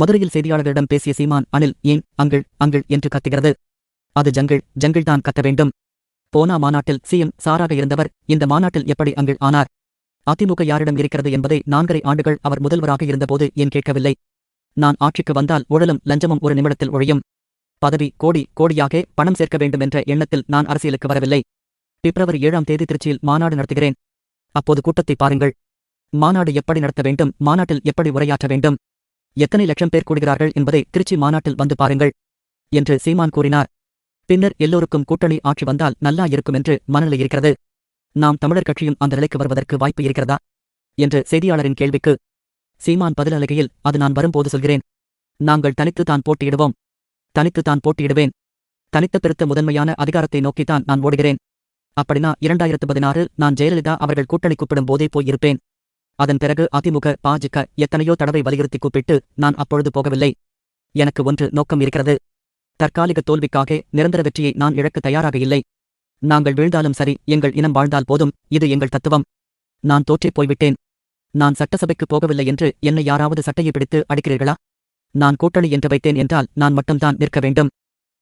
மதுரையில் செய்தியாளர்களிடம் பேசிய சீமான் அனில் ஏன்? அங்கள் அங்கள் என்று கத்துகிறது. அது ஜங்கிள் ஜங்கிள் தான் கத்த வேண்டும். போனா மாநாட்டில் சிஎம் சாராக இருந்தவர் இந்த மாநாட்டில் எப்படி அங்கள் ஆனார்? அதிமுக யாரிடம் இருக்கிறது என்பதை நான்கரை ஆண்டுகள் அவர் முதல்வராக இருந்தபோது ஏன் கேட்கவில்லை? நான் ஆட்சிக்கு வந்தால் ஊழலும் லஞ்சமும் ஒரு நிமிடத்தில் ஒழியும். பதவி கோடி கோடியாக பணம் சேர்க்க வேண்டும் என்ற எண்ணத்தில் நான் அரசியலுக்கு வரவில்லை. பிப்ரவரி ஏழாம் தேதி திருச்சியில் மாநாடு நடத்துகிறேன். அப்போது கூட்டத்தை பாருங்கள். மாநாடு எப்படி நடத்த வேண்டும்? மாநாட்டில் எப்படி உரையாற்ற வேண்டும்? எத்தனை லட்சம் பேர் கூடுகிறார்கள் என்பதை திருச்சி மாநாட்டில் வந்து பாருங்கள் என்று சீமான் கூறினார். பின்னர் எல்லோருக்கும் கூட்டணி ஆட்சி வந்தால் நல்லா இருக்கும் என்று மனநிலை இருக்கிறது. நாம் தமிழர் கட்சியும் அந்த நிலைக்கு வருவதற்கு வாய்ப்பு இருக்கிறதா? என்று செய்தியாளரின் கேள்விக்கு சீமான் பதிலளிகையில் அது நான் வரும்போது சொல்கிறேன். நாங்கள் தனித்து தான் போட்டியிடுவோம். தனித்து தான் போட்டியிடுவேன். தனித்த பெருத்த முதன்மையான அதிகாரத்தை நோக்கித்தான் நான் ஓடுகிறேன். அப்படினா இரண்டாயிரத்து பதினாறு நான் ஜெயலலிதா அவர்கள் கூட்டணி கூப்பிடும் போதே போயிருப்பேன். அதன் பிறகு அதிமுக பாஜக எத்தனையோ தடவை வலியுறுத்தி கூப்பிட்டு நான் அப்பொழுது போகவில்லை. எனக்கு ஒன்று நோக்கம் இருக்கிறது. தற்காலிக தோல்விக்காக நிரந்தர வெற்றியை நான் இழக்க தயாராக இல்லை. நாங்கள் வீழ்ந்தாலும் சரி எங்கள் இனம் வாழ்ந்தால் போதும். இது எங்கள் தத்துவம். நான் தோற்றிப் போய்விட்டேன். நான் சட்டசபைக்கு போகவில்லை என்று என்னை யாராவது சட்டையை பிடித்து அடிக்கிறீர்களா? நான் கூட்டணி என்று வைத்தேன் என்றால் நான் மட்டும்தான் நிற்க வேண்டும்.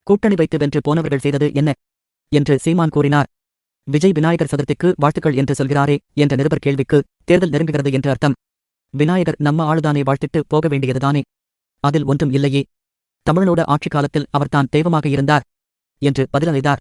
கூட்டணி வைத்து வென்று போனவர்கள் செய்தது என்ன? என்று சீமான் கூறினார். விஜய் விநாயகர் சதுர்த்திக்கு வாழ்த்துக்கள் என்று சொல்கிறாரே என்ற நிருபர் கேள்விக்கு தேர்தல் நெருங்குகிறது என்று அர்த்தம். விநாயகர் நம்ம ஆளுதானே வாழ்த்திட்டு போக வேண்டியதுதானே? அதில் ஒன்றும் இல்லையே. தமிழனோட ஆட்சி காலத்தில் அவர்தான் தெய்வமாக இருந்தார் என்று பதிலளித்தார்.